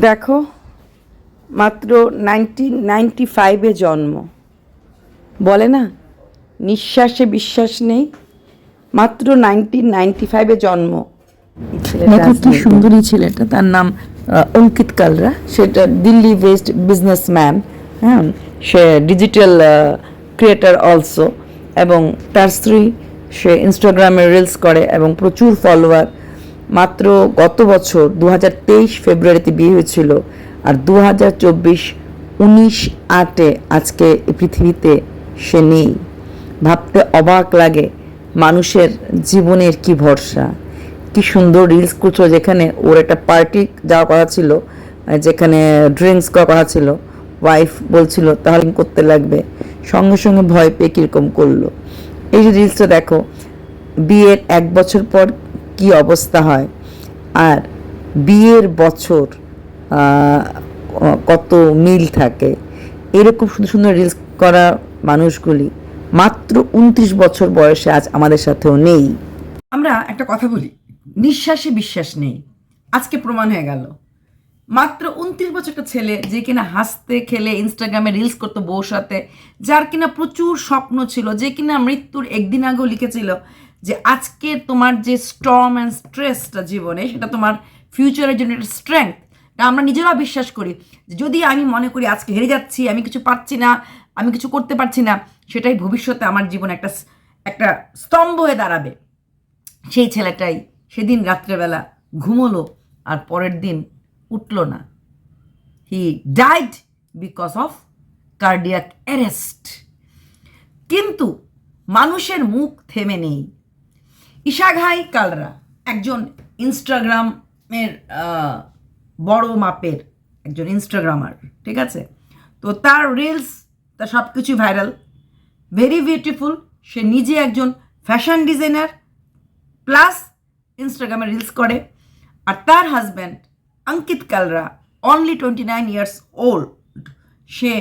দেখো মাত্র nineteen ninety ফাইভে জন্ম। বলে না? নিঃশ্বাসে বিশ্বাস নেই। মাত্র নাইনটিন নাইনটি ফাইভে জন্ম কি সুন্দরী ছেলেটা তার নাম অঙ্কিত কালরা। সেটা দিল্লি বেসড বিজনেসম্যান হ্যাঁ? সে ডিজিটাল ক্রিয়েটার অলসো এবং তার স্ত্রী সে ইনস্টাগ্রামে রিলস করে এবং প্রচুর ফলোয়ার মাত্র গত বছর দু হাজার তেইশ ফেব্রুয়ারিতে বিয়ে হয়েছিল আর দু হাজার চব্বিশ উনিশ আটে আজকে পৃথিবীতে সে নেই। ভাবতে অবাক লাগে মানুষের জীবনের কি ভরসা। কি সুন্দর রিলস করছ যেখানে ওর একটা পার্টি যাওয়া কথা ছিল, যেখানে ড্রিঙ্কস করা কথা ছিল। ওয়াইফ বলছিল, তাহলে করতে লাগবে? সঙ্গে সঙ্গে ভয় পেয়ে কীরকম করল। এই যে রিলসটা দেখো, বিয়ের এক বছর পর কি অবস্থা হয়? আর বিয়ের বছর কত মিল থাকে? এরকম সুন্দর সুন্দর রিলস করা মানুষগুলি মাত্র উনত্রিশ বছর বয়সে আজ আমাদের সাথেও নেই। আমরা একটা কথা বলি, নিঃশ্বাসে বিশ্বাস নেই। আজকে প্রমাণ হয়ে গেল। মাত্র উনত্রিশ বছরটা ছেলে যে কিনা হাসতে, খেলে ইনস্টাগ্রামে রিলস করতো বউর সাথে, যার কিনা প্রচুর স্বপ্ন ছিল, যে কিনা মৃত্যুর একদিন আগেও লিখেছিল যে আজকে তোমার যে স্ট্রং অ্যান্ড স্ট্রেসটা জীবনে, সেটা তোমার ফিউচারের জন্য একটা স্ট্রেংথ আমরা নিজেরাও বিশ্বাস করি। যদি আমি মনে করি আজকে হেরে যাচ্ছি, আমি কিছু পারছি না, আমি কিছু করতে পারছি না, সেটাই ভবিষ্যতে আমার জীবনে একটা একটা স্তম্ভ হয়ে দাঁড়াবে। সেই ছেলেটাই সেদিন রাত্রেবেলা ঘুমোলো, আর পরের দিন উঠল না। He died because of cardiac arrest কিন্তু মানুষের মুখ থেমে নেই। ইশাঘাই কালরা, একজন ইনস্টাগ্রামের বড় মাপের, একজন ইনস্টাগ্রামার, ঠিক আছে? তো তার রিলস তার সব কিছু ভাইরাল ভেরি বিউটিফুল সে নিজে একজন ফ্যাশন ডিজাইনার প্লাস ইনস্টাগ্রামে রিলস করে। আর তার husband Ankit Kalra only twenty nine years old সে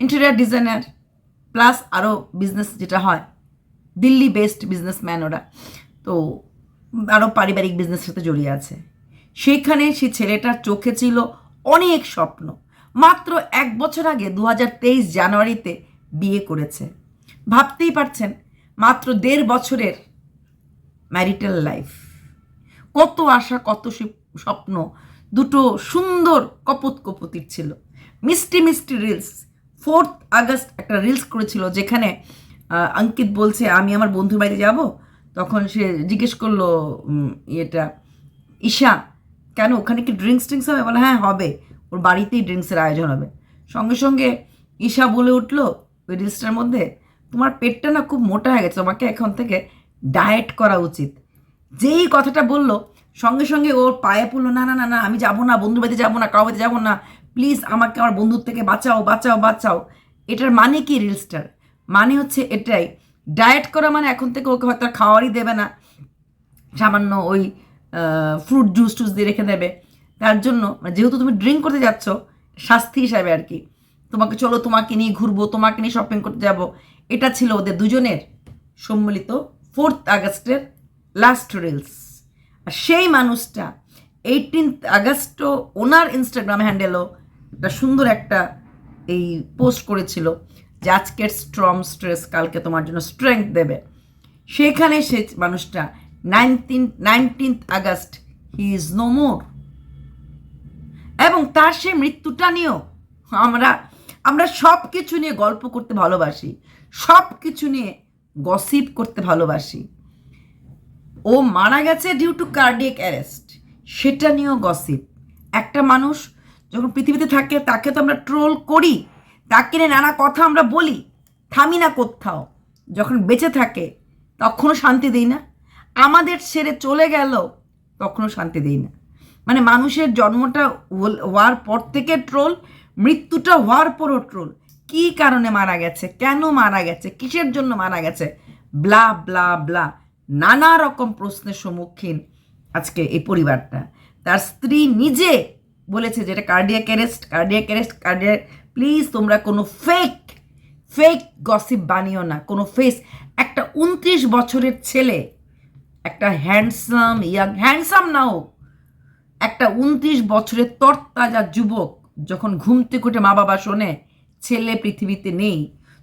ইন্টেরিয়ার ডিজাইনার প্লাস আরও বিজনেস যেটা হয় দিল্লি বেসড বিজনেসম্যান ওরা তো আরও পারিবারিক বিজনেসের সাথে জড়িয়ে আছে। সেইখানে সেই ছেলেটার চোখে ছিল অনেক স্বপ্ন। মাত্র এক বছর আগে দু হাজার তেইশ জানুয়ারিতে বিয়ে করেছে। ভাবতেই পারছেন, মাত্র দেড় বছরের ম্যারিটাল লাইফ কত আশা, কত সি- স্বপ্ন, দুটো সুন্দর কপত কপতির ছিল। মিষ্টি মিষ্টি রিলস ফোর্থ আগস্ট একটা রিলস করেছিল, যেখানে অঙ্কিত বলছে, আমি আমার বন্ধুর বাড়িতে যাব? তখন সে জিজ্ঞেস করল ইয়েটা, ঈশা, কেন ওখানে কি ড্রিঙ্কস ট্রিঙ্কস হবে? বলে হ্যাঁ হবে। ওর বাড়িতেই ড্রিঙ্কসের আয়োজন হবে। সঙ্গে সঙ্গে ঈশা বলে উঠল, ওই রিলসটার মধ্যে তোমার পেটটা না খুব মোটা হয়ে গেছে, তোমাকে এখন থেকে ডায়েট করা উচিত। যেই কথাটা বলল, সঙ্গে সঙ্গে ওর পায়ে পড়ল, না না না না, আমি যাব না বন্ধু বাড়িতে যাব না কারও বাড়িতে যাব না। প্লিজ আমাকে আমার বন্ধুর থেকে বাঁচাও বাঁচাও বাঁচাও। এটার মানে কি রিলসটার মানে হচ্ছে এটাই ডায়েট করা মানে এখন থেকে ওকে হয়তো খাওয়ারই দেবে না। সামান্য ওই ফ্রুট জুস টুস দিয়ে রেখে দেবে। তার জন্য মানে যেহেতু তুমি ড্রিঙ্ক করতে যাচ্ছ, শাস্তি হিসাবে আর কি। তোমাকে চলো, তোমাকে নিয়ে ঘুরবো, তোমাকে নিয়ে শপিং করতে যাব। এটা ছিল ওদের দুজনের সম্মিলিত ফোর্থ আগস্টের লাস্ট রিলস আর সেই মানুষটা এইটিনথ আগস্টও ওনার ইনস্টাগ্রাম হ্যান্ডেলও একটা সুন্দর একটা এই পোস্ট করেছিল। যে আজকের স্ট্রং স্ট্রেস কালকে তোমার জন্য স্ট্রেংথ দেবে। সেখানে সে মানুষটা nineteen nineteenth August he is no more এবং তার সে মৃত্যুটা নিয়েও আমরা আমরা সব কিছু নিয়ে গল্প করতে ভালোবাসি সব কিছু নিয়ে গসিপ করতে ভালোবাসি। ও মারা গেছে ডিউ টু কার্ডিয়াক অ্যারেস্ট সেটা নিয়েও গসিপ একটা মানুষ যখন পৃথিবীতে থাকে, তাকে তো আমরা ট্রোল করি। তাকে নিয়ে নানা কথা আমরা বলি, থামি না কোথাও। যখন বেঁচে থাকে, তখনও শান্তি দিই না। আমাদের ছেড়ে চলে গেল, তখনও শান্তি দিই না। মানে মানুষের জন্মটা হওয়ার পর থেকে ট্রোল, মৃত্যুটা হওয়ার পরও ট্রোল। কী কারণে মারা গেছে, কেন মারা গেছে, কিসের জন্য মারা গেছে? Blah blah blah. নানা রকম প্রশ্নের সম্মুখীন আজকে এই পরিবারটা। তার স্ত্রী নিজে বলেছে যে এটা cardiac arrest cardiac arrest cardiac please তোমরা কোনো ফেক ফেক গসিপ বানিও না। কোনো ফেস একটা উনত্রিশ বছরের ছেলে, একটা হ্যান্ডসাম ইয়াং হ্যান্ডসাম না হোক একটা উনত্রিশ বছরের তরতাজা যুবক, যখন ঘুম থেকে উঠে মা বাবা শোনে, ছেলে পৃথিবীতে নেই,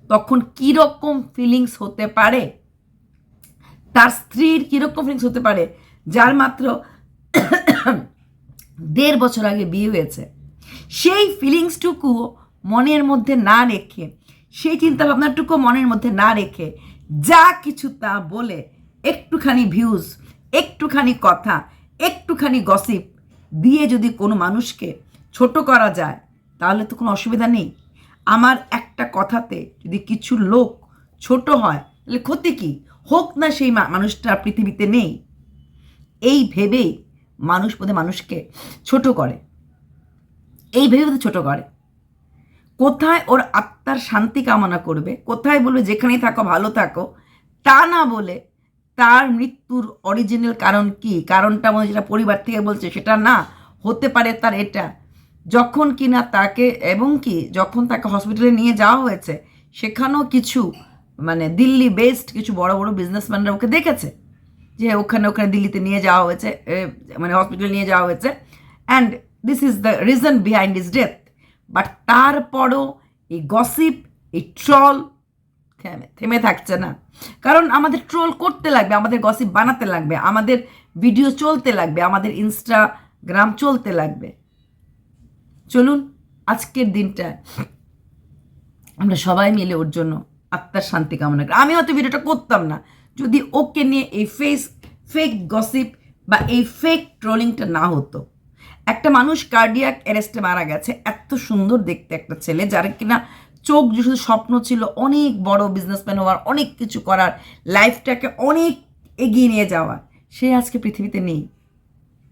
তখন কীরকম ফিলিংস হতে পারে? তার স্ত্রীর কীরকম ফিলিংস হতে পারে? যার মাত্র দেড় বছর আগে বিয়ে হয়েছে। সেই ফিলিংসটুকু মনের মধ্যে না রেখে, সেই চিন্তা ভাবনাটুকু মনের মধ্যে না রেখে যা কিছু তা বলে একটুখানি ভিউজ একটুখানি কথা, একটুখানি গসিপ দিয়ে যদি কোনো মানুষকে ছোট করা যায়, তাহলে তো কোনো অসুবিধা নেই। আমার একটা কথাতে যদি কিছু লোক ছোট হয়, তাহলে ক্ষতি কী? হোক না সেই মানুষটা পৃথিবীতে নেই। এই ভেবেই মানুষ বোধহয় মানুষকে ছোট করে। এই ভেবে ছোট করে। কোথায় ওর আত্মার শান্তি কামনা করবে, কোথায় বলবে, যেখানেই থাকো, ভালো থাকো তা না বলে তার মৃত্যুর অরিজিনাল কারণ কি? কারণটা মনে যেটা পরিবার থেকে বলছে, সেটা না, হতে পারে তার এটা। যখন কিনা তাকে, এবং কি, যখন তাকে হসপিটালে নিয়ে যাওয়া হয়েছে, সেখানেও কিছু মানে দিল্লি বেসড কিছু বড় বড় বিজনেসম্যানরা ওকে দেখেছে। যে ওখানে ওখানে দিল্লিতে নিয়ে যাওয়া হয়েছে মানে হসপিটালে নিয়ে যাওয়া হয়েছে। And this is the reason behind is death but তারপরও এই গসিপ এই ট্রল থেমে থাকছে না। কারণ আমাদের ট্রোল করতে লাগবে, আমাদের গসিপ বানাতে লাগবে, আমাদের ভিডিও চলতে লাগবে, আমাদের ইনস্টাগ্রাম চলতে লাগবে। চলুন, আজকের দিনটা আমরা সবাই মিলে ওর জন্য আত্মার শান্তি কামনা করি। আমি হয়তো ভিডিওটা করতাম না। যদি ওকে নিয়ে এই ফেস ফেক গসিপ বা এই ফেক ট্রোলিংটা না হতো। একটা মানুষ কার্ডিয়াক অ্যারেস্টে মারা গেছে, এত সুন্দর দেখতে একটা ছেলে, যার কিনা চোখ যে শুধু স্বপ্ন ছিল অনেক বড় বিজনেসম্যান হওয়ার, অনেক কিছু করার লাইফটাকে অনেক এগিয়ে নিয়ে যাওয়ার। সে আজকে পৃথিবীতে নেই।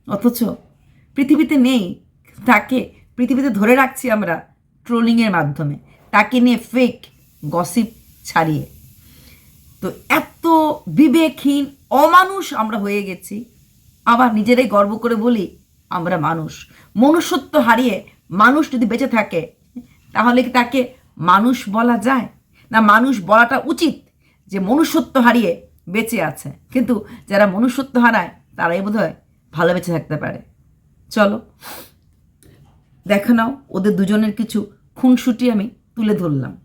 অথচ পৃথিবীতে নেই। তাকে পৃথিবীতে ধরে রাখছি আমরা ট্রোলিংয়ের মাধ্যমে। তাকে নিয়ে ফেক গসিপ ছাড়িয়ে। তো এত বিবেকহীন, অমানুষ আমরা হয়ে গেছি। আবার নিজেরাই গর্ব করে বলি আমরা মানুষ। মনুষ্যত্ব হারিয়ে মানুষ যদি বেঁচে থাকে, তাহলে কি তাকে মানুষ বলা যায়? না, মানুষ বলাটা উচিত যে মনুষ্যত্ব হারিয়ে বেঁচে আছে। কিন্তু যারা মনুষ্যত্ব হারায়, তারাই বোধহয় ভালো বেঁচে থাকতে পারে। চলো, দেখে নাও, ওদের দুজনের কিছু খুনসুটি আমি তুলে ধরলাম।